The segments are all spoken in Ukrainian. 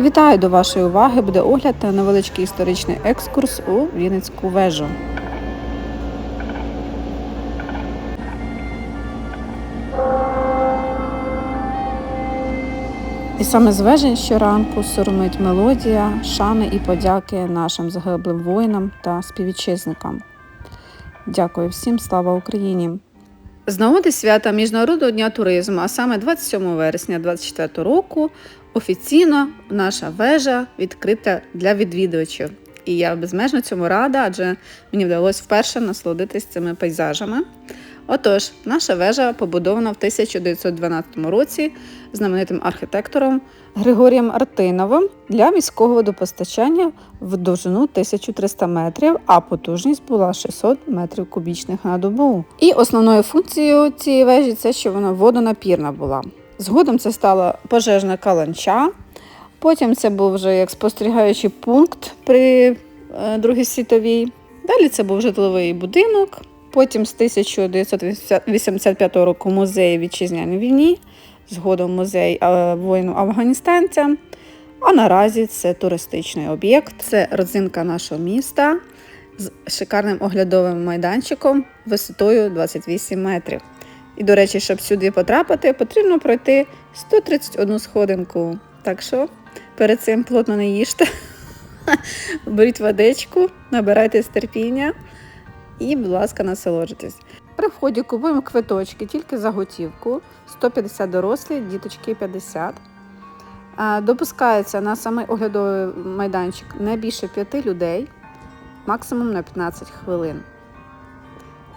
Вітаю до вашої уваги. Буде огляд та невеличкий історичний екскурс у Вінницьку вежу. І саме з вежі щоранку сурмить мелодія, шани і подяки нашим загиблим воїнам та співвітчизникам. Дякую всім, слава Україні! З нагоди свята Міжнародного дня туризму, а саме 27 вересня 2024 року, офіційно наша вежа відкрита для відвідувачів. І я безмежно цьому рада, адже мені вдалося вперше насолодитись цими пейзажами. Отож, наша вежа побудована в 1912 році знаменитим архітектором Григорієм Артиновим для міського водопостачання в довжину 1300 метрів, а потужність була 600 метрів кубічних на добу. І основною функцією цієї вежі це, що вона водонапірна була. Згодом це стала пожежна каланча. Потім це був вже як спостерігаючий пункт при е, Другій світовій. Далі це був житловий будинок. Потім з 1985 року музей вітчизняній війні, згодом музей е, воїну афганістанця. А наразі це туристичний об'єкт, це родзинка нашого міста з шикарним оглядовим майданчиком висотою 28 метрів. І, до речі, щоб сюди потрапити, потрібно пройти 131 сходинку. Так що перед цим плотно не їжте, беріть водичку, набирайтесь терпіння і, будь ласка, насолоджуйтесь. При вході купуємо квиточки тільки за готівку, 150 дорослі, діточки 50. А, Допускається на самий оглядовий майданчик не більше 5 людей, максимум на 15 хвилин.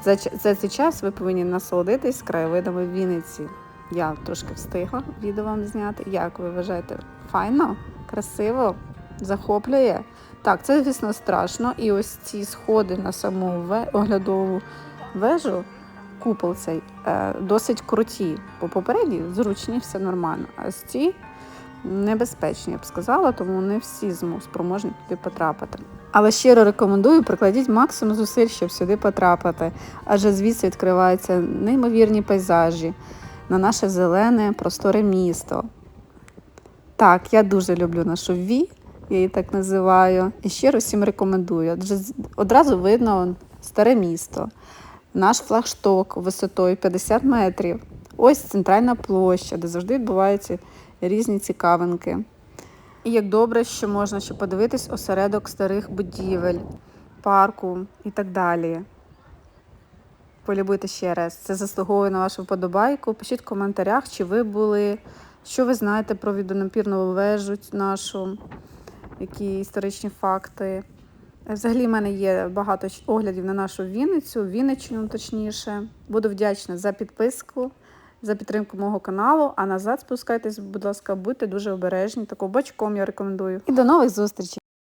За, за цей час ви повинні насолодитись краєвидами Вінниці. Я трошки встигла відео вам зняти. Як ви вважаєте? Файно? Красиво? Захоплює? Так, це, звісно, страшно. І ось ці сходи на саму ве- оглядову вежу, купол цей, е, досить круті. По попередній зручні, все нормально. А ось ці небезпечні, я б сказала, тому не всі спроможні туди потрапити. Але щиро рекомендую прикладіть максимум зусиль, щоб сюди потрапити, адже звідси відкриваються неймовірні пейзажі на наше зелене, просторе місто. Так, я дуже люблю нашу Ві, я її так називаю. І щиро всім рекомендую. Адже одразу видно старе місто, наш флагшток висотою 50 метрів. Ось центральна площа, де завжди відбуваються різні цікавинки. І як добре, що можна ще подивитись осередок старих будівель, парку і так далі. Полюбити ще раз. Це заслуговує на вашу вподобайку. Пишіть в коментарях, чи ви були, що ви знаєте про відонапірну вежу нашу, які історичні факти. Взагалі, в мене є багато оглядів на нашу Вінницю, Вінниччину точніше. Буду вдячна за підписку, за підтримку мого каналу. А назад спускайтесь, будь ласка, будьте дуже обережні. Тако бачком я рекомендую. І до нових зустрічей!